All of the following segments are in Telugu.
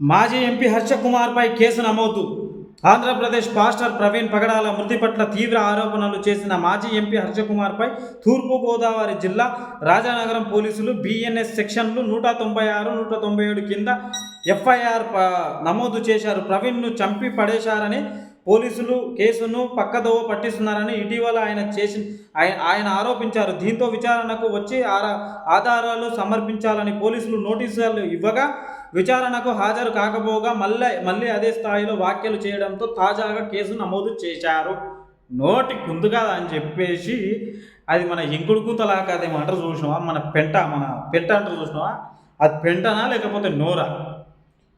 మాజీ ఎంపీ హర్షకుమార్పై కేసు నమోదు. ఆంధ్రప్రదేశ్ పాస్టర్ ప్రవీణ్ పగడాల మృతి పట్ల తీవ్ర ఆరోపణలు చేసిన మాజీ ఎంపీ హర్షకుమార్పై తూర్పుగోదావరి జిల్లా రాజానగరం పోలీసులు బిఎన్ఎస్ సెక్షన్లు నూట తొంభై ఆరు నూట తొంభై ఏడు కింద ఎఫ్ఐఆర్ నమోదు చేశారు. ప్రవీణ్ను చంపి పడేశారని పోలీసులు కేసును పక్కదోవ పట్టిస్తున్నారని ఇటీవల ఆయన చేసి ఆయన ఆయన ఆరోపించారు. దీంతో విచారణకు వచ్చి ఆరా ఆధారాలు సమర్పించాలని పోలీసులు నోటీసులు ఇవ్వగా విచారణకు హాజరు కాకపోగా మళ్ళీ మళ్ళీ అదే స్థాయిలో వ్యాఖ్యలు చేయడంతో తాజాగా కేసు నమోదు చేశారు. నోటి కుందు కదా అని చెప్పేసి అది మన ఇంకుడు కూతలా కాదు అంటారు చూసినావా? మన పెంట మన పెంట అంటారు చూసినావా? అది పెంటనా లేకపోతే నోరా?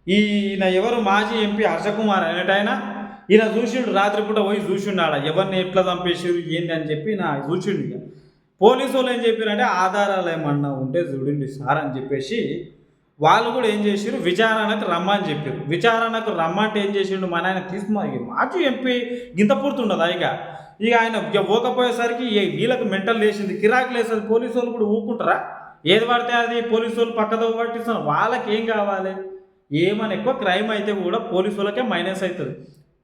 ఈయన ఎవరు? మాజీ ఎంపీ హర్షకుమార్ అనేటైనా ఈయన చూసిండు రాత్రిపూట పోయి చూసిండు ఆడ ఎవరిని ఎట్లా చంపేసారు ఏంది అని చెప్పి నా చూసిండు ఇక. పోలీసు వాళ్ళు ఏం చెప్పారంటే ఆధారాలు ఏమన్నా ఉంటే చూడండి సార్ అని చెప్పేసి వాళ్ళు కూడా ఏం చేసారు విచారణకు రమ్మని చెప్పారు విచారణకు రమ్మంటే ఏం చేసిండు మన ఆయన తీసుకున్నా ఇక మాజీ ఎంపీ గింత పూర్తుండదు ఇక? ఇక ఆయన ఇక పోకపోయేసరికి వీళ్ళకి మెంటల్ లేచింది కిరాకు లేసేది. పోలీసు వాళ్ళు కూడా ఊకుంటారా ఏది పడితే అది పోలీసు వాళ్ళు పక్కదో పట్టిస్తున్నారు. వాళ్ళకి ఏం కావాలి? ఏమని ఎక్కువ క్రైమ్ అయితే కూడా పోలీసు వాళ్ళకే మైనస్ అవుతుంది.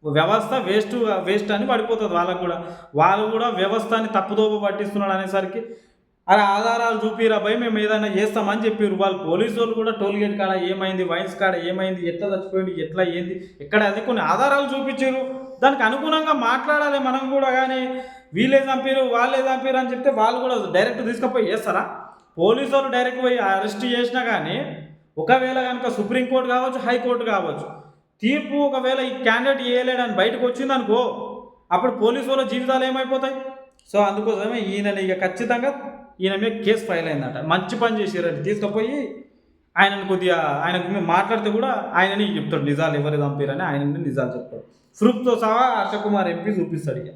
వ్యవస్థ వేస్ట్ వేస్ట్ అని పడిపోతుంది వాళ్ళకు కూడా. వాళ్ళు కూడా వ్యవస్థని తప్పుదోవ పట్టిస్తున్నాడు అనేసరికి అరే ఆధారాలు చూపిరా భయ మేము ఏదైనా చేస్తామని చెప్పారు వాళ్ళు పోలీసు వాళ్ళు కూడా టోల్ గేట్ కాడ ఏమైంది వైన్స్ కాడ ఏమైంది ఎట్లా చచ్చిపోయింది ఎట్లా ఏంది ఎక్కడ అది కొన్ని ఆధారాలు చూపించారు దానికి అనుగుణంగా మాట్లాడాలి మనం కూడా కానీ వీళ్ళే చంపారు వాళ్ళే చంపారు అని చెప్తే వాళ్ళు కూడా డైరెక్ట్ తీసుకుపోయి చేస్తారా? పోలీసు వాళ్ళు డైరెక్ట్ పోయి అరెస్ట్ చేసినా కానీ ఒకవేళ కనుక సుప్రీంకోర్టు కావచ్చు హైకోర్టు కావచ్చు తీర్పు ఒకవేళ ఈ క్యాండిడేట్ వేయలేడని బయటకు వచ్చింది అనుకో అప్పుడు పోలీసు వాళ్ళ జీవితాలు ఏమైపోతాయి? సో అందుకోసమే ఈయనని ఇక ఖచ్చితంగా ఈయన మీద కేసు ఫైల్ అయిందట. మంచి పని చేసారండి తీసుకుపోయి ఆయనను కొద్దిగా ఆయనకు మేము మాట్లాడితే కూడా ఆయనని చెప్తాడు. నిజాలు ఎవరు చంపారని ఆయన నిజాలు చెప్తాడు. ప్రూఫ్తో సహా హర్షకుమార్ ఎంపీ చూపిస్తాడు ఇక.